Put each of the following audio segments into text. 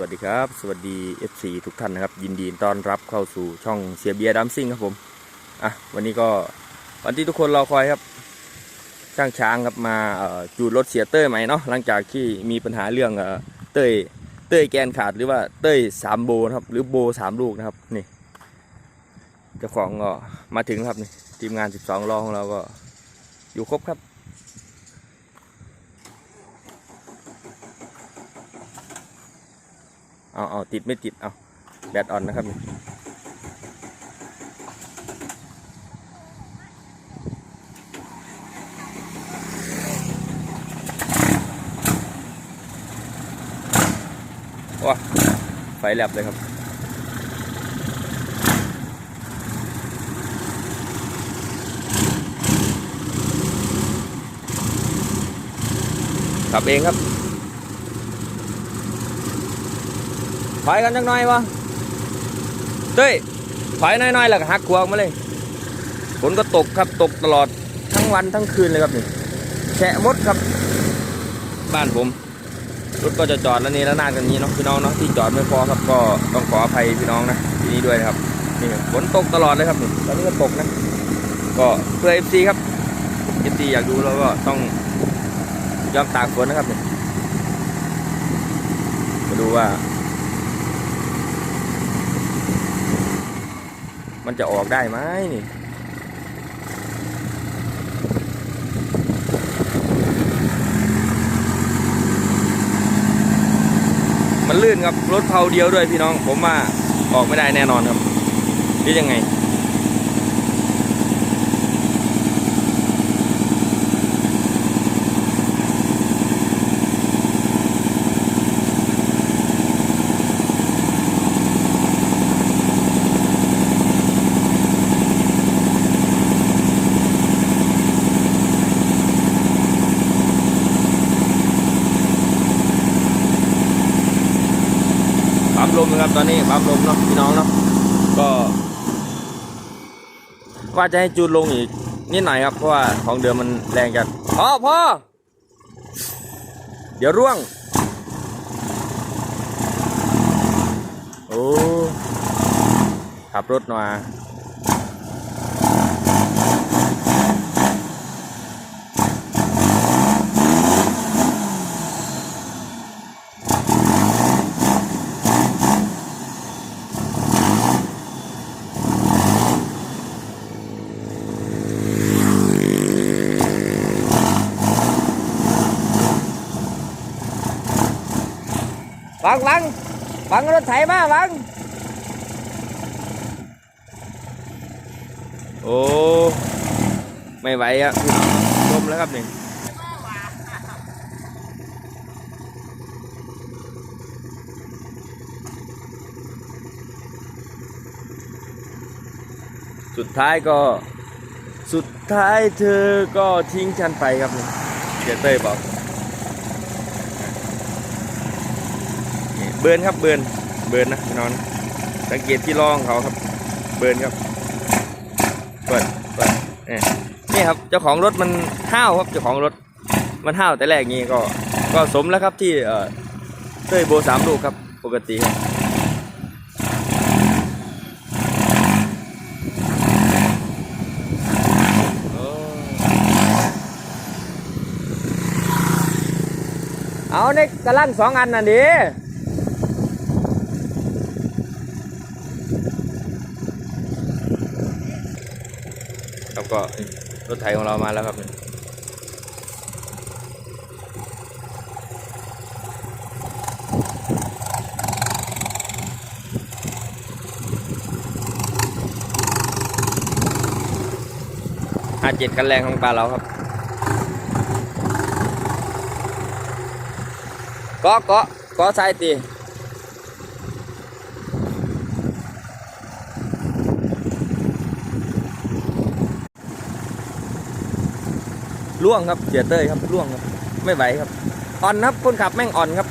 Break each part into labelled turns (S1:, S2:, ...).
S1: วัสดีครับ สวัสดี FC ทุกท่านนะครับ ยินดีต้อนรับเข้าสู่ช่องเสียเบียร์ดัมซิ่งครับผม อะ วันนี้ก็วันที่ทุกคนรอคอยครับ ช่างช้างครับมาจูดรถเสียเต้ยใหม่เนาะ หลังจากที่มีปัญหาเรื่องเต้ย เต้ยแกนขาดหรือว่าเต้ยสามโบนะครับ หรือโบสามลูกนะครับ นี่ เจ้าของก็มาถึงครับนี่ ทีมงาน 12ล้อของเราก็อยู่ครบครับ เอาเอาติดไม่ติดเอาแบตอ่อนนะครับว้าไฟแลบเลยครับ ขับเองครับ ถอยกันจังหน่อยวะเต้ยถอยน้อยๆแล้วก็หักขวางมาเลยฝนก็ตกครับตกตลอดทั้งวันทั้งคืนเลยครับนี่แฉะมดครับ บ้านผมรถก็จะจอดแล้วนี่แล้วนาดกันนี้เนาะพี่น้องเนาะที่จอดไม่พอครับก็ต้องขออภัยพี่น้องนะที่นี้ด้วยนะครับนี่ฝนตกตลอดเลยครับนี่ตอนนี้ก็ตกนะ ก็เพื่อเอฟซีครับเอฟซีอยากดูแล้วก็ต้องยอมตากฝนนะครับนี่มาดูว่า มันจะออกได้ไหมนี่มันลื่นครับรถเพาเดียวด้วยพี่น้อง ผมว่าออกไม่ได้แน่นอนครับหรือยังไง ครับ ตอนนี้ปั๊มลมเนาะพี่น้องเนาะก็ว่าจะให้จูนลงอีกนิดหน่อยครับ เพราะว่าของเดิมมันแรงจัดพ่อพ่อเดี๋ยวร่วง โอ้ขับรถมา งวังวังรถไถมาวังโอ้ไม่ไหวครับลมแล้วครับนี่สุดท้ายก็สุดท้ายเธอก็ทิ้งฉันไปครับนี่เสียเต้ยบอก นี่เบิร์นครับเบิร์นเบิร์นนะนอน สังเกตที่ล้องเขาครับ เบิร์นครับเปิดเปิดนี่ครับเจ้าของรถมันห้าวครับเจ้าของรถมันห้าวแต่แรกนี้ก็ก็สมแล้วครับที่เออเต้ยโบสามลูกครับปกติครับเอาในกระลังสองอันน่ะดิ ครับ ก็รถไถของเรามาแล้วครับห้าเจ็ดกันแรงของปลาเราครับเกาะเกาะเกาะสายตี ล่วงครับเสียเต้ยครับล่วงครับ ไม่ไหวครับอ่อนครับคนขับแม่งอ่อนครับ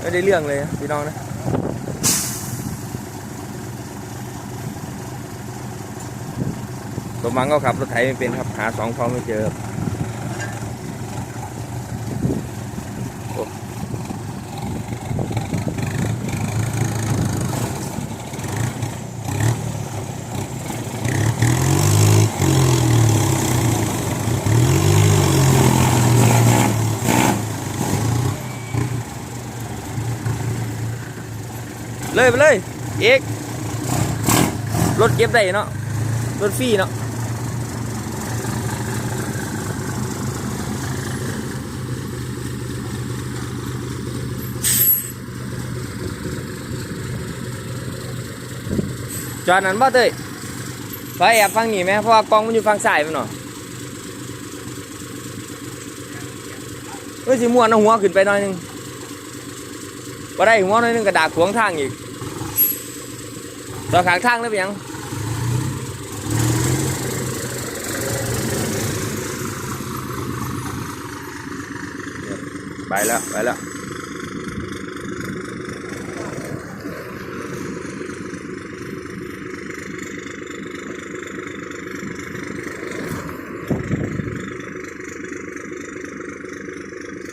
S1: ไม่ได้เรื่องเลยพี่น้องนะตัวมังก็ขับรถไถไม่เป็นครับหาสองพองไม่เจอครับ เลยไปเลยเอกรถเก็บได้เนาะรถฟรีเนาะจอดนั้นบ่เต้ยไฟแอบฟังนี่ไหมเพราะว่ากล้องมันอยู่ฝั่งซ้ายมันเนาะเฮ้ยสิม่วนเอาหัวขึ้นไปหน่อยหนึงบ่ได้หัวหน่อยหนึงกระดาษขวางทางอีก ต่อขางทางแล้วเป็นหยังไปแล้ว ไปแล้ว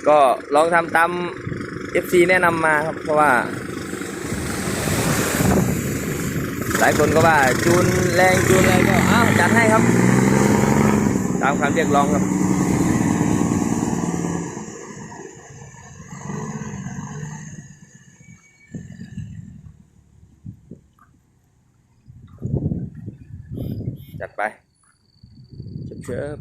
S1: ก็ลองทำตาม FC แนะนำมาครับ เพราะว่า หลายคนก็ว่าจูนแรงจูนอะไรก็อ้าวจัดให้ครับ ตามคำเรียกร้องครับจัดไปเชิบ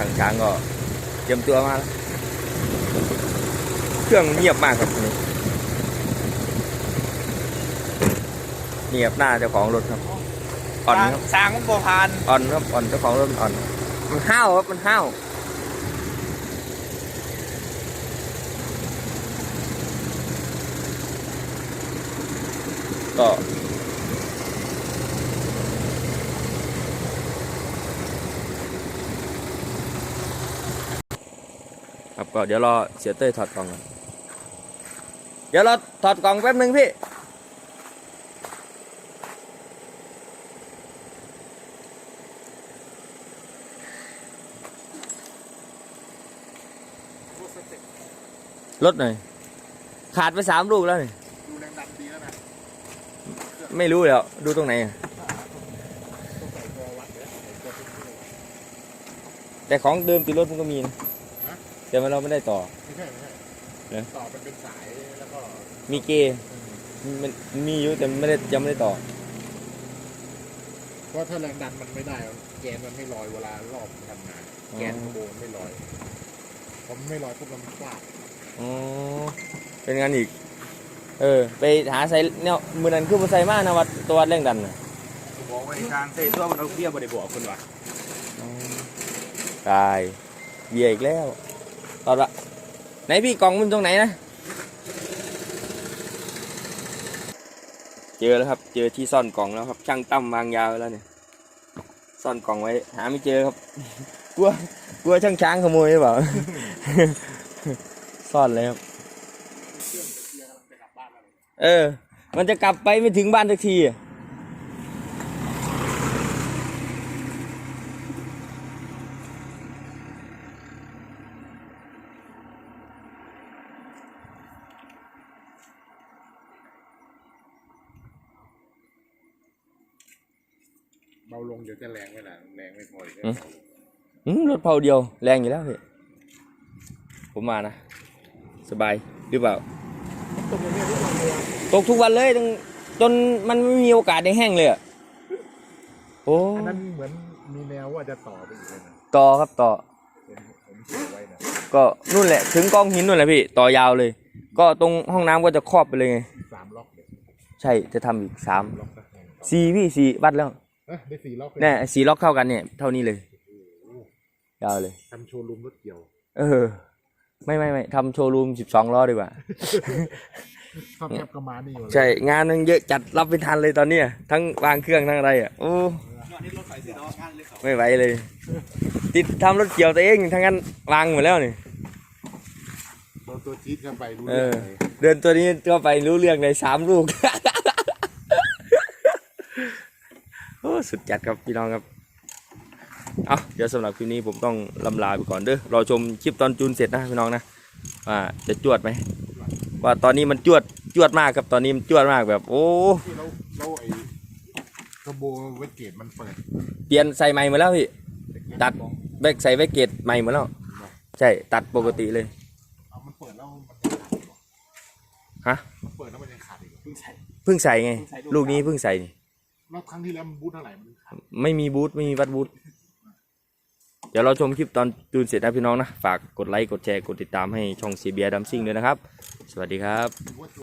S1: เชิบเนี่ยครับทางช้างก็เตรียมตัวมาแล้วเครื่องเงียบมากครับนี่เงียบหน้าเจ้าของรถครับ อ่อนครับ
S2: สร้างมันบ่ผ่าน
S1: อ่อนครับอ่อนเจ้าของรถมันอ่อน มันห้าวครับมันห้าวก็ครับ ก็เดี๋ยวรอเสียเต้ยถอดกล่องก่อนเดี๋ยวเราถอดกล่องแป๊บหนึ่งพี่รถหน่อย ขาดไปสามลูกแล้วนี่
S2: ดูแรงดันดีแล้วนะ
S1: ไม่รู้แล้ว ดูตรงไหน แต่ของเดิมติดรถมันก็มีนะ แต่มันเราไม่ได้ต่อ
S2: ไม่ใช่ไม่ใช่
S1: เหรอ
S2: ต่อมันเป็นสายแล้วก็
S1: มีเกย์มันมีอยู่แต่ไม่ได้ยังไม่ได้ต่อ
S2: เพราะถ้าแรงดันมันไม่ได้แกนมันไม่ลอยเวลารอบทำงาน
S1: อ๋อ
S2: แกนกระโบนไม่ลอยพอมันไม่ลอยปุ๊บมันฟาด
S1: อ๋อเป็นงานอีก เออ ไปหาใส่เนี่ยมือนั้นคือมาใส่มากนะวัดตัววัดแรงดันน่ะ
S2: บอกไว้ทางใส่ตัวมันเอาเบี้ยบริบอกคุณวะ
S1: ตายเบียร์อีกแล้ว ตอนละไหนพี่กล่องมันตรงไหนนะ เจอแล้วครับ เจอที่ซ่อนกล่องแล้วครับ ช่างตั้มวางยาวแล้วเนี่ย ซ่อนกล่องไว้ หาไม่เจอครับ กลัว กลัวช่างช้างขโมยหรือเปล่า ซ่อนเลยครับ
S2: เองเกียร์กำลังไปกลับบ้านแล้ว
S1: เออมันจะกลับไปไม่ถึงบ้านสักทีอะ
S2: เบาลงเดี๋ยวจะแรงไม่นานแรงไม่พออีก
S1: อืมรถเผาเดียวแรงอยู่แล้วพี่ผมมานะ สบายหรือเปล่า
S2: ตกอย่างนี้ทุกวันเลย
S1: ตกทุกวันเลยจนจนมันไม่มีโอกาสได้แห้งเลยอะโอ้
S2: อันนั้นเหมือนมีแนวว่าจะต่อไปอีกเลยนะ
S1: ต่อครับต่อ
S2: ผมผมเขียนไว้นะ
S1: ก็นู่นแหละถึงกองหินนู่นแหละพี่ต่อยาวเลย ก็ตรงห้องน้ำก็จะครอบไปเลยไง
S2: สามล็อกเด็ด
S1: ใช่จะทำอีกสาม
S2: ล็อกก็แห้งต่อ
S1: สี่พี่สี่วัดแล้ว
S2: เอ้ยได้สี่ล็อกเลย
S1: แน่สี่ล็อกเท่ากันเนี่ย เท่านี้เลยยาวเลย
S2: ทำโชว์รูมรถเกี่ยว
S1: เออ ไม่ไม่ไม่ทำโชว์รูมสิบสองล้อดีกว่า
S2: ทอดแคบก็มานี่อยู่เลย
S1: ใช่ งานมันเยอะจัดรับไม่ทันเลยตอนเนี้ยทั้งวางเครื่องทั้งอะไรอะโอ้ไม่ไหวเลย ติดทำรถเกี่ยวตัวเองทั้งนั้นวางหมดแล้วนี่
S2: ตัวตัวจี๊ดเข้าไปรู้
S1: เอ
S2: เรื่อง
S1: อ
S2: เลย
S1: เดินตัวนี้ก็ไปรู้เรื่องในสามลูก สุดจัดครับพี่น้องครับเอาเดี๋ยวสำหรับคลิปนี้ผมต้องลำลาไปก่อนเด้อรอชมคลิปตอนจูนเสร็จนะพี่น้องนะว่าจะจวดไหมว่าตอนนี้มันจวดจวดมากครับตอนนี้มันจวดมากแบบ โอ้
S2: ที่เราเราไอ้กระโบเวทเกตมันเปิด
S1: เปลี่ยนใส่ใหม่หมาแล้วพี่ตัดแบกใส่แบกเกตใหม่หมาแล้วใช่ตัดปกติเลย
S2: เอามันเปิดแล้วมันยังขาดอีกเหรอ
S1: ฮะ
S2: มันเปิดแล้วมันยังขาดอีกเหรอเพิ่งใส่
S1: เพิ่งใส่ไง
S2: เพิ่งใส่
S1: ลูกนี้เพิ่งใส่นี่
S2: รอบครั้งที่แล้วมันบูธเท่าไหร่มันขาด
S1: ไม่มีบูธไม่มีวัดบูธเดี๋ยวเราชมคลิปตอนจูนเสร็จนะพี่น้องนะ ฝากกดไลค์ กดแชร์ กดติดตามให้ช่องซีบียดัมซิงด้วยนะครับ สวัสดีครับ
S2: บูท